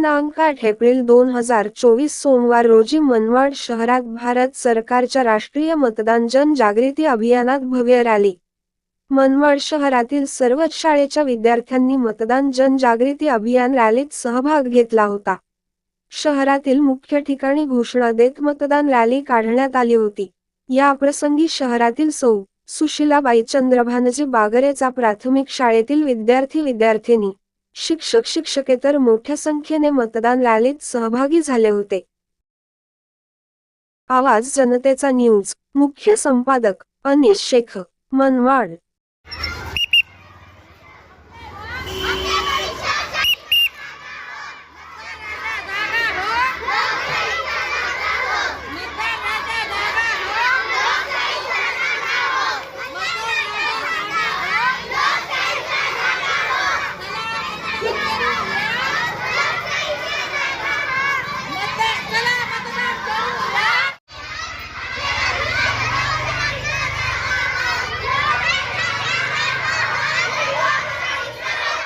दिनांक आठ एप्रिल दोन हजार चोवीस सोमवार रोजी मनमाड शहरात भारत सरकारच्या राष्ट्रीय मतदान जनजागृती अभियानात भव्य रॅली. मनमाड शहरातील सर्वच शाळेच्या विद्यार्थ्यांनी मतदान जनजागृती अभियान रॅलीत सहभाग घेतला होता. शहरातील मुख्य ठिकाणी घोषणा देत मतदान रॅली काढण्यात आली होती. या प्रसंगी शहरातील सौ. सुशिलाबाई चंद्रभानजी बागरेचा प्राथमिक शाळेतील विद्यार्थी विद्यार्थिनी शिक्षक शिक्षकेतर मोठ्या संख्येने मतदान रॅलीत सहभागी झाले होते. आवाज जनतेचा न्यूज. मुख्य संपादक अनिश शेख मनवाड.